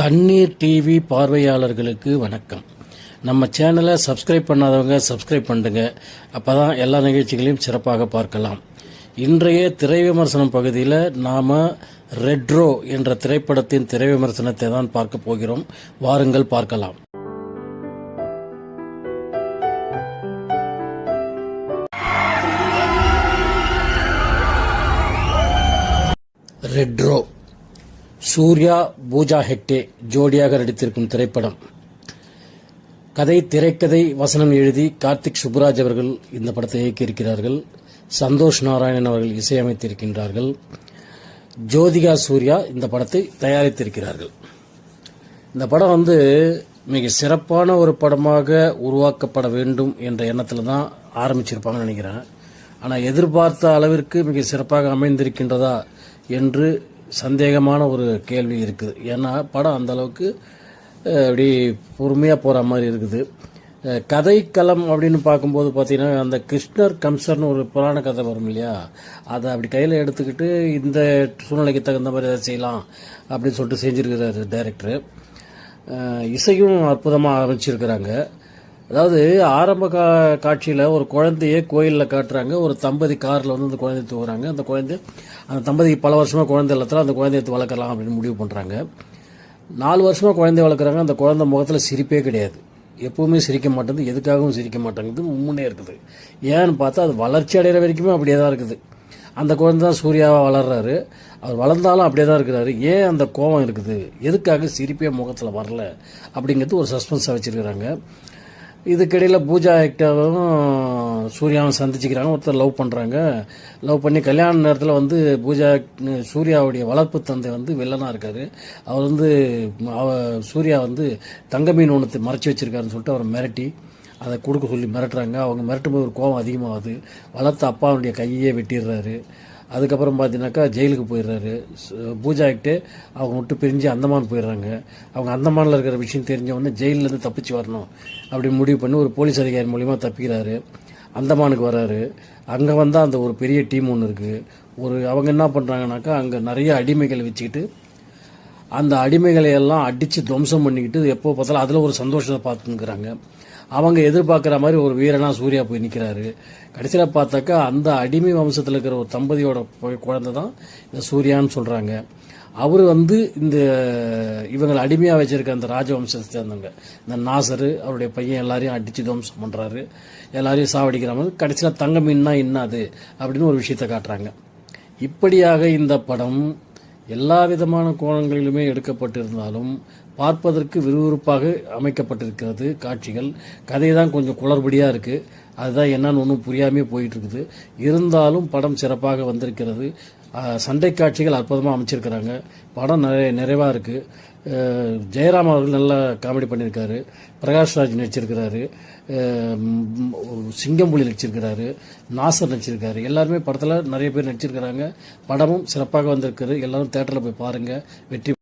தண்ணீர் டிவி பார்வையாளர்களுக்கு வணக்கம். நம்ம சேனலை சப்ஸ்கிரைப் பண்ணாதவங்க சப்ஸ்கிரைப் பண்ணுங்க. அப்போ தான் எல்லா நிகழ்ச்சிகளையும் சிறப்பாக பார்க்கலாம். இன்றைய திரை விமர்சனம் பகுதியில் நாம் ரெட்ரோ என்ற திரைப்படத்தின் திரை விமர்சனத்தை தான் பார்க்க போகிறோம். வாருங்கள் பார்க்கலாம். ரெட்ரோ சூர்யா பூஜா ஹெக்டே ஜோடியாக நடித்திருக்கும் திரைப்படம். கதை திரைக்கதை வசனம் எழுதி கார்த்திக் சுப்புராஜ் அவர்கள் இந்த படத்தை இயக்கியிருக்கிறார்கள். சந்தோஷ் நாராயணன் அவர்கள் இசையமைத்திருக்கின்றார்கள். ஜோதிகா சூர்யா இந்த படத்தை தயாரித்திருக்கிறார்கள். இந்த படம் வந்து மிக சிறப்பான ஒரு படமாக உருவாக்கப்பட வேண்டும் என்ற எண்ணத்தில் தான் ஆரம்பிச்சிருப்பாங்கன்னு நினைக்கிறேன். ஆனால் எதிர்பார்த்த அளவிற்கு மிக சிறப்பாக அமைந்திருக்கின்றதா என்று சந்தேகமான ஒரு கேள்வி இருக்குது. ஏன்னா படம் அந்தளவுக்கு அப்படி பொறுமையாக போகிற மாதிரி இருக்குது. கதைக்களம் அப்படின்னு பார்க்கும்போது பார்த்தீங்கன்னா அந்த கிருஷ்ணர் கம்சர்னு ஒரு புராண கதை வரும் இல்லையா? அதை அப்படி கையில் எடுத்துக்கிட்டு இந்த சூழ்நிலைக்கு தகுந்த மாதிரி எதாவது செய்யலாம் அப்படின்னு சொல்லிட்டு செஞ்சுருக்கிறாரு டைரக்டரு இசையும் அற்புதமாக அமைச்சிருக்கிறாங்க அதாவது ஆரம்ப கா காட்சியில் ஒரு குழந்தைய கோயிலில் காட்டுறாங்க. ஒரு தம்பதி காரில் வந்து அந்த குழந்தைய தூக்குறாங்க. அந்த குழந்தை அந்த தம்பதி பல வருஷமாக குழந்தை இல்லத்தில் அந்த குழந்தைய வளர்க்கலாம் அப்படின்னு முடிவு பண்ணுறாங்க நாலு வருஷமாக குழந்தைய வளர்க்குறாங்க. அந்த குழந்தை முகத்தில் சிரிப்பே கிடையாது. எப்போவுமே சிரிக்க மாட்டேங்குது. எதுக்காகவும் சிரிக்க மாட்டேங்குது. முன்னே இருக்குது. ஏன்னு பார்த்தா அது வளர்ச்சி அடைகிற வரைக்குமே அப்படியே தான் இருக்குது. அந்த குழந்தை தான் சூர்யாவாக வளர்றாரு. அவர் வளர்ந்தாலும் அப்படியே தான் இருக்கிறாரு. ஏன் அந்த கோபம் இருக்குது? எதுக்காக சிரிப்பே முகத்தில் வரல? அப்படிங்கிறது ஒரு சஸ்பென்ஸாக வச்சுருக்கிறாங்க. இதுக்கிடையில் பூஜா ஆக்டாவும் சூர்யாவும் சந்திச்சுக்கிறாங்க. ஒருத்தர் லவ் பண்ணுறாங்க லவ் பண்ணி கல்யாண நேரத்தில் வந்து பூஜா சூர்யாவுடைய வளர்ப்பு தந்தை வந்து வில்லனாக இருக்கார். அவர் வந்து அவ சூர்யா வந்து தங்க மீன் ஒன்று மறைச்சி வச்சிருக்காருன்னு சொல்லிட்டு அவரை மிரட்டி அதை கொடுக்க சொல்லி மிரட்டுறாங்க. அவங்க மிரட்டும் போது ஒரு கோபம் அதிகமாகுது. வளர்த்த அப்பாவுடைய கையே வெட்டிடுறாரு. அதுக்கப்புறம் பார்த்தீங்கன்னாக்கா ஜெயிலுக்கு போயிடுறாரு. பூஜா ஆக்டே அவங்க விட்டு பிரிஞ்சு அந்தமான் போயிடுறாங்க. அவங்க அந்தமானில் இருக்கிற விஷயம் தெரிஞ்சவொடனே ஜெயிலேருந்து தப்பிச்சு வரணும் அப்படி முடிவு பண்ணி ஒரு போலீஸ் அதிகாரி மூலிமா தப்பிக்கிறாரு. அந்தமானுக்கு வராரு. அங்கே வந்தால் அந்த ஒரு பெரிய டீம் ஒன்று இருக்குது ஒரு அவங்க என்ன பண்ணுறாங்கனாக்கா அங்கே நிறைய அடிமைகள் வச்சுக்கிட்டு அந்த அடிமைகளை எல்லாம் அடித்து துவம்சம் பண்ணிக்கிட்டு எப்போ பார்த்தாலும் அதில் ஒரு சந்தோஷத்தை பார்த்துங்கிறாங்க அவங்க எதிர்பார்க்குற மாதிரி ஒரு வீரனா சூர்யா போய் நிற்கிறாரு கடைசியில் பார்த்தாக்கா அந்த அடிமை வம்சத்தில் இருக்கிற ஒரு தம்பதியோட குழந்தை தான் இந்த சூர்யான்னு சொல்கிறாங்க அவர் வந்து இந்த இவங்களை அடிமையாக வச்சிருக்க அந்த ராஜவம்சத்தை சேர்ந்தவங்க. இந்த நாசரு அவருடைய பையன் எல்லாரையும் அடித்து துவம்சம் பண்ணுறாரு எல்லாரையும் சாவடிக்கிற மாதிரி கடைசியில் தங்க மீன்னா இன்னாது அப்படின்னு ஒரு விஷயத்தை காட்டுறாங்க. இப்படியாக இந்த படம் எல்லா விதமான கோணங்களிலுமே எடுக்கப்பட்டிருந்தாலும் பார்ப்பதற்கு விறுவிறுப்பாக அமைக்கப்பட்டிருக்கிறது காட்சிகள். கதை தான் கொஞ்சம் குளறுபடியாக இருக்குது அதுதான் என்னன்னு ஒன்றும் புரியாமே போயிட்டுருக்குது இருந்தாலும் படம் சிறப்பாக வந்திருக்கிறது. சண்டை காட்சிகள் அற்புதமாக அமைச்சிருக்கிறாங்க. படம் நிறைய நிறைவாக இருக்குது ஜெயராம் அவர்கள் நல்லா காமெடி பண்ணியிருக்காரு பிரகாஷ்ராஜ் நடிச்சிருக்கிறாரு. சிங்கம்புலி நடிச்சிருக்கிறாரு. நாசர் நடிச்சிருக்காரு. எல்லாருமே படத்தில் நிறைய பேர் நடிச்சிருக்கிறாங்க. படமும் சிறப்பாக வந்திருக்குது. எல்லாரும் தேட்டரில் போய் பாருங்கள் வெற்றி